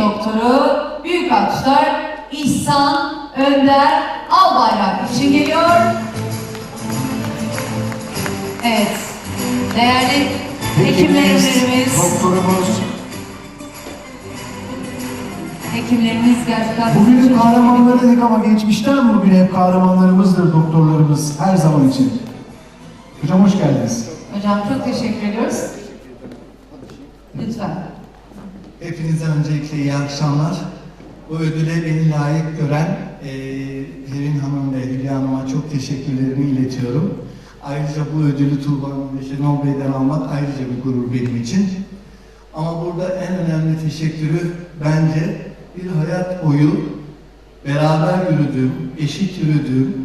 doktoru büyük alkışlar İhsan Önder Albayrak için geliyor. Evet, değerli hekimlerimiz, Doktorumuz. hekimlerimiz gerçekten Bugünün kahramanları dedik ama geçmişten bugüne hep kahramanlarımızdır doktorlarımız her zaman için. Hocam hoş geldiniz. Hocam çok teşekkür ediyoruz. Lütfen. Hepinize öncelikle iyi akşamlar. Bu ödüle beni layık gören eee Pelin Hanım ve Hülya Hanım'a çok teşekkürlerimi iletiyorum. Ayrıca bu ödülü Tuğba Hanım ve Şenol Bey'den almak ayrıca bir gurur benim için. Ama burada en önemli teşekkürü bence bir hayat boyu beraber yürüdüğüm, eşit yürüdüğüm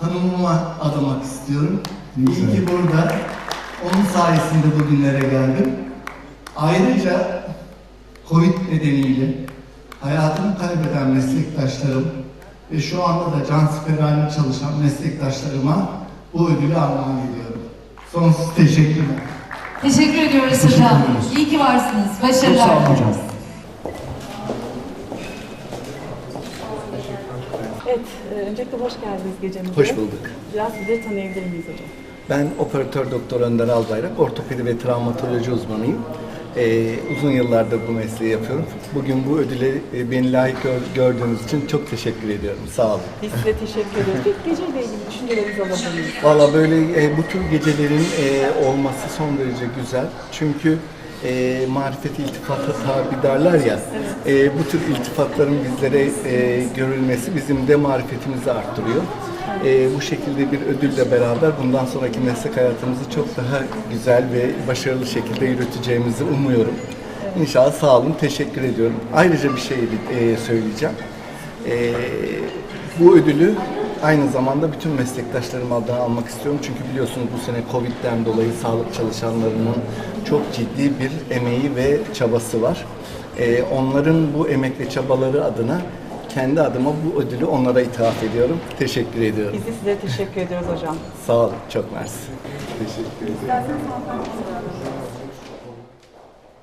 hanımıma adamak istiyorum. Ne İyi güzel. ki burada onun sayesinde bugünlere geldim. Ayrıca Covid nedeniyle hayatını kaybeden meslektaşlarım ve şu anda da cansiperhane çalışan meslektaşlarıma bu ödülü armağan ediyorum. Sonsuz teşekkürler. Teşekkür ediyoruz Teşekkür hocam. ediyoruz. İyi ki varsınız. Çok Başarılar. sağ olun hocam. Evet, e, öncelikle hoş geldiniz gecemize. Hoş bulduk. Biraz sizi tanıyabilir miyiz hocam? Ben operatör doktor Önder Albayrak, ortopedi ve travmatoloji uzmanıyım. Ee, uzun yıllardır bu mesleği yapıyorum. Bugün bu ödüle e, beni layık gör- gördüğünüz için çok teşekkür ediyorum. Sağ olun. Biz size teşekkür ediyoruz. Peki geceyle ilgili düşüncelerinizi alabilir miyiz? Valla böyle e, bu tür gecelerin e, olması son derece güzel. Çünkü e, marifet iltifata tabi derler ya. E, bu tür iltifatların bizlere e, görülmesi bizim de marifetimizi arttırıyor. E, bu şekilde bir ödülle beraber bundan sonraki meslek hayatımızı çok daha güzel ve başarılı şekilde yürüteceğimizi umuyorum. İnşallah sağ olun, teşekkür ediyorum. Ayrıca bir şey e, söyleyeceğim. E, bu ödülü aynı zamanda bütün meslektaşlarım adına almak istiyorum. Çünkü biliyorsunuz bu sene Covid'den dolayı sağlık çalışanlarının çok ciddi bir emeği ve çabası var. Ee, onların bu emek ve çabaları adına kendi adıma bu ödülü onlara ithaf ediyorum. Teşekkür ediyorum. Biz de size teşekkür ediyoruz hocam. Sağ olun, çok mersi. Teşekkür ederim.